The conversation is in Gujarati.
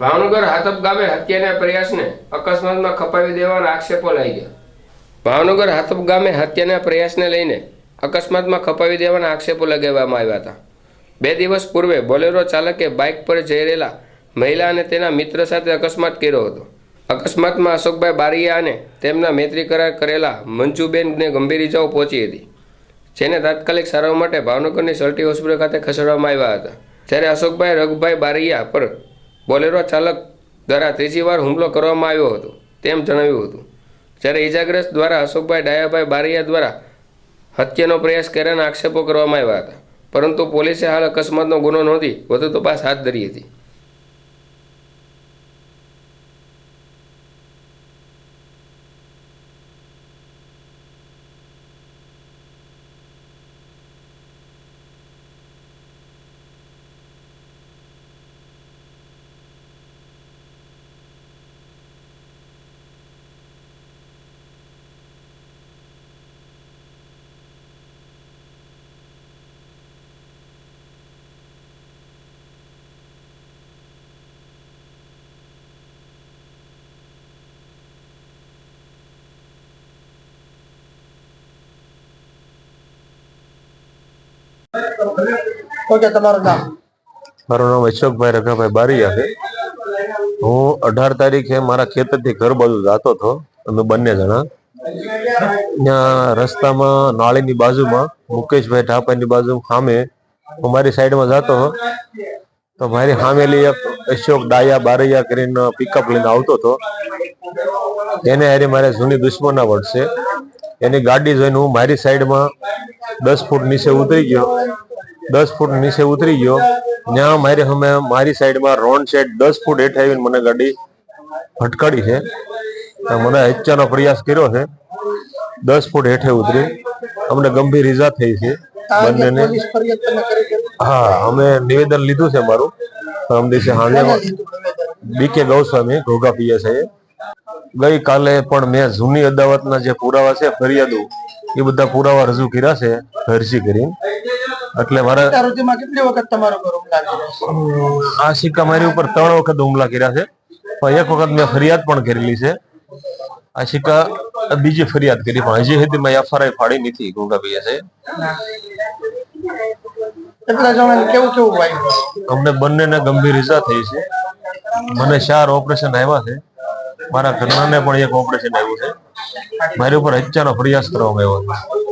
ભાવનગર હાથપ ગામે હત્યાના પ્રયાસને અકસ્માતમાં ખપાવી દેવાના આક્ષેપો લાગી ગયા. ભાવનગર હાથપ ગામે હત્યાના પ્રયાસને લઈને અકસ્માતમાં ખપાવી દેવાના આક્ષેપો લગાવવામાં આવ્યા હતા. બે દિવસ પૂર્વે બોલેરો ચાલકે બાઇક પર જઈ રહેલા મહિલા અને તેના મિત્ર સાથે અકસ્માત કર્યો હતો. અકસ્માતમાં અશોકભાઈ બારિયા અને તેમના મૈત્રી કરાર કરેલા મંજુબેનને ગંભીર ઇજાઓ પહોંચી હતી, જેને તાત્કાલિક સારવાર માટે ભાવનગરની સલટી હોસ્પિટલ ખાતે ખસેડવામાં આવ્યા હતા. જ્યારે અશોકભાઈ રઘુભાઈ બારૈયા પર બોલેરો ચાલક દ્વારા ત્રીજી વાર હુમલો કરવામાં આવ્યો હતો, તેમ જણાવ્યું હતું. જ્યારે ઇજાગ્રસ્ત દ્વારા અશોકભાઈ ડાયાભાઈ બારિયા દ્વારા હત્યાનો પ્રયાસ કર્યાના આક્ષેપો કરવામાં આવ્યા હતા. પરંતુ પોલીસે હાલ અકસ્માતનો ગુનો નોંધી વધુ તપાસ હાથ ધરી હતી. મારું નામ અશોકભાઈ રઘાભાઈ બારીયા છે. હું અઢાર તારીખે મારા ખેતરથી ઘર બાજુ જતો હતો, અમે બંને જણા. ત્યાં રસ્તામાં, નાળીની બાજુમાં, મુકેશભાઈ ઢાપાની બાજુ સામે હું મારી સાઈડમાં જતો તો મારી સામેલી એક અશોક ડાયા બારૈયા કરીને પિકઅપ લઈને આવતો હતો. એને હારે મારે જૂની દુશ્મનાવટ છે એની ગાડી જોઈને હું મારી સાઈડમાં દસ ફૂટ નીચે ઉતરી ગયો. દસ ફૂટ નીચે ઉતરી ગયો. ત્યાં મારી અમે મારી સાઈડમાં રોન સેટ દસ ફૂટ હેઠ આવીને મને ગાડી ફટકાડી છે. મને હત્યાનો પ્રયાસ કર્યો છે. દસ ફૂટ હેઠે ઉતરી. અમને ગંભીર ઈજા થઈ છે બંનેને. હા અમે નિવેદન લીધું છે મારું. સાંજે લીધું બીકે ગૌસ્વામી ઘોઘા પીએ છે ગઈ કાલે પણ મેં જૂની અદાવતના જે પુરાવા છે ફરિયાદો એ બધા પુરાવા રજૂ કર્યા છે અરજી કરીને. એટલે મારા કેટલી વખત તમારો પર હુમલા કર્યો આ સિક્કા મારી ઉપર ત્રણ વખત હુમલા કર્યા છે. પણ એક વખત મેં ફરિયાદ પણ કરેલી છે. આ સિક્કા બીજી ફરિયાદ કરી પણ હજી સુધી મેં એફઆરઆઈ ફાડી નથી ઘોઘા પીએ છે. અમને બંનેને ગંભીર ઈજા થઈ છે. મને ચાર ઓપરેશન આવ્યા છે. મારા ઘરનાને પણ એક ઓપરેશન આવ્યું છે. મારી ઉપર હત્યાનો પ્રયાસ કરવામાં આવ્યો